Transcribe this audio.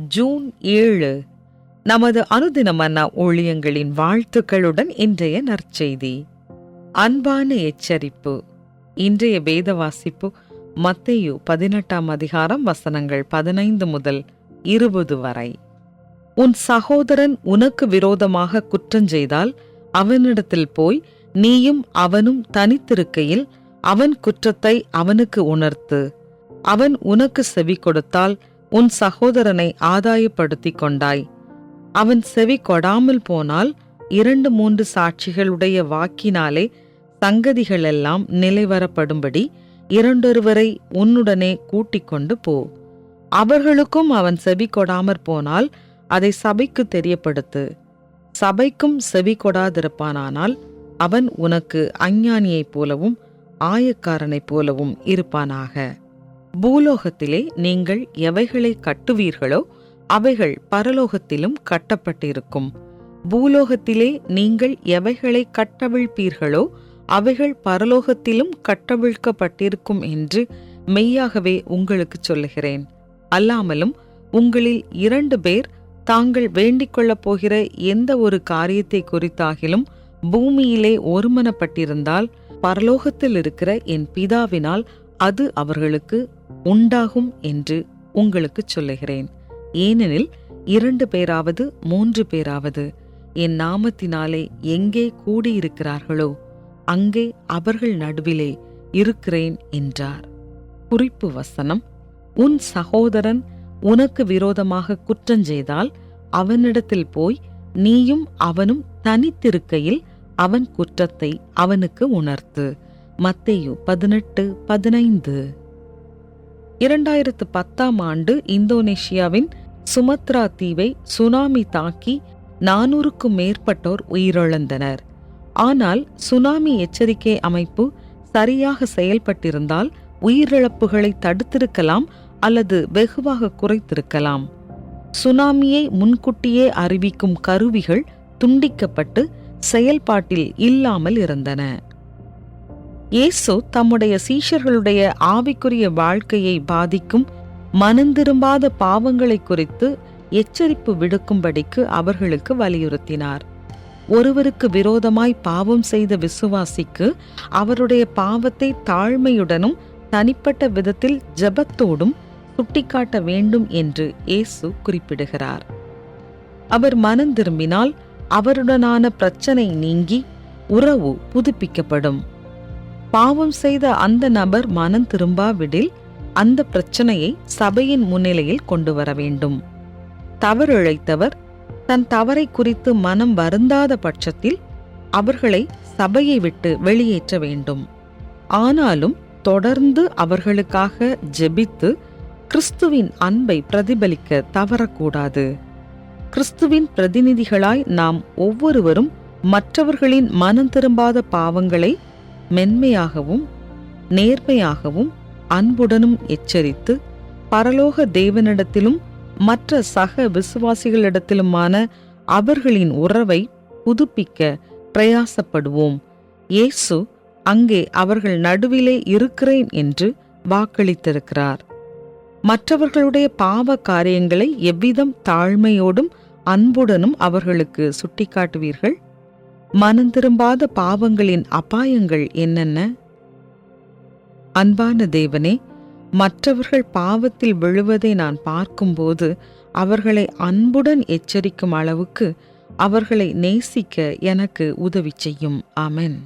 June ஏழு. நமது அனுதின மன்னா ஊழியங்களின் வாழ்த்துக்களுடன் இன்றைய நற்செய்தி. அன்பான எச்சரிப்பு. இன்றைய வேத வாசிப்பு மத்தையு பதினெட்டாம் அதிகாரம் வசனங்கள் பதினைந்து முதல் இருபது வரை. உன் சகோதரன் உனக்கு விரோதமாக குற்றஞ்செய்தால் அவனிடத்தில் போய் நீயும் அவனும் தனித்திருக்கையில் அவன் குற்றத்தை அவனுக்கு உணர்த்து. அவன் உனக்கு செவி கொடுத்தால் உன் சகோதரனை ஆதாயப்படுத்திக் கொண்டாய். அவன் செவி கொடாமல் போனால் இரண்டு மூன்று சாட்சிகளுடைய வாக்கினாலே சங்கதிகளெல்லாம் நிலைவரப்படும்படி இரண்டொருவரை உன்னுடனே கூட்டிக் கொண்டு போ. அவர்களுக்கும் அவன் செவி கொடாமற் போனால் அதை சபைக்கு தெரியப்படுத்து. சபைக்கும் செவி கொடாதிருப்பானானால் அவன் உனக்கு அஞ்ஞானியைப் போலவும் ஆயக்காரனைப் போலவும் இருப்பானாக. பூலோகத்திலே நீங்கள் எவைகளை கட்டுவீர்களோ அவைகள் பரலோகத்திலும் கட்டப்பட்டிருக்கும். பூலோகத்திலே நீங்கள் எவைகளை கட்டவிழ்ப்பீர்களோ அவைகள் பரலோகத்திலும் கட்டவிழ்க்கப்பட்டிருக்கும் என்று மெய்யாகவே உங்களுக்கு சொல்லுகிறேன். அல்லாமலும் உங்களில் இரண்டு பேர் தாங்கள் வேண்டிக் கொள்ளப் போகிற எந்த ஒரு காரியத்தை குறித்தாகிலும் பூமியிலே ஒருமனப்பட்டிருந்தால் பரலோகத்தில் இருக்கிற என் பிதாவினால் அது அவர்களுக்கு உண்டாகும் என்று உங்களுக்கு சொல்லுகிறேன். ஏனெனில் இரண்டு பேராவது மூன்று பேராவது என் நாமத்தினாலே எங்கே கூடியிருக்கிறார்களோ அங்கே அவர்கள் நடுவிலே இருக்கிறேன் என்றார். குறிப்பு வசனம் உன் சகோதரன் உனக்கு விரோதமாக குற்றஞ்செய்தால் அவனிடத்தில் போய் நீயும் அவனும் தனித்திருக்கையில் அவன் குற்றத்தை அவனுக்கு உணர்த்து. மத்தேயு பதினெட்டு பதினைந்து. இரண்டாயிரத்து பத்தாம் ஆண்டு இந்தோனேஷியாவின் சுமத்ரா தீவை சுனாமி தாக்கி நானூறுக்கும் மேற்பட்டோர் உயிரிழந்தனர். ஆனால் சுனாமி எச்சரிக்கை அமைப்பு சரியாக செயல்பட்டிருந்தால் உயிரிழப்புகளை தடுத்திருக்கலாம் அல்லது வெகுவாக குறைத்திருக்கலாம். சுனாமியை முன்கூட்டியே அறிவிக்கும் கருவிகள் துண்டிக்கப்பட்டு செயல்பாட்டில் இல்லாமல் இருந்தன. இயேசு தம்முடைய சீஷர்களுடைய ஆவிக்குரிய வாழ்க்கையை பாதிக்கும் மனந்திரும்பாத பாவங்களை குறித்து எச்சரிப்பு விடுக்கும்படிக்கு அவர்களுக்கு வலியுறுத்தினார். ஒருவருக்கு விரோதமாய் பாவம் செய்த விசுவாசிக்கு அவருடைய பாவத்தை தாழ்மையுடனும் தனிப்பட்ட விதத்தில் ஜெபத்தோடும் சுட்டிக்காட்ட வேண்டும் என்று இயேசு குறிப்பிடுகிறார். அவர் மனம் திரும்பினால் அவருடனான பிரச்சனை நீங்கி உறவு புதுப்பிக்கப்படும். பாவம் செய்த அந்த நபர் மனம் திரும்பாவிடில் அந்த பிரச்சனையை சபையின் முன்னிலையில் கொண்டு வர வேண்டும். தவறிழைத்தவர் தன் தவறை குறித்து மனம் வருந்தாத பட்சத்தில் அவர்களை சபையை விட்டு வெளியேற்ற வேண்டும். ஆனாலும் தொடர்ந்து அவர்களுக்காக ஜெபித்து கிறிஸ்துவின் அன்பை பிரதிபலிக்க தவறக்கூடாது. கிறிஸ்துவின் பிரதிநிதிகளாய் நாம் ஒவ்வொருவரும் மற்றவர்களின் மனம் திரும்பாத பாவங்களை மென்மையாகவும் நேர்மையாகவும் அன்புடனும் எச்சரித்து பரலோக தேவனிடத்திலும் மற்ற சக விசுவாசிகளிடத்திலுமான அவர்களின் உறவை புதுப்பிக்க பிரயாசப்படுவோம். இயேசு அங்கே அவர்கள் நடுவிலே இருக்கிறேன் என்று வாக்களித்திருக்கிறார். மற்றவர்களுடைய பாவ காரியங்களை எவ்விதம் தாழ்மையோடும் அன்புடனும் அவர்களுக்கு சுட்டிக்காட்டுவீர்கள்? மனம் திரும்பாத பாவங்களின் அபாயங்கள் என்னென்ன? அன்பான தேவனே மற்றவர்கள் பாவத்தில் விழுவதை நான் பார்க்கும்போது அவர்களை அன்புடன் எச்சரிக்கும் அளவுக்கு அவர்களை நேசிக்க எனக்கு உதவி செய்யும். ஆமென்.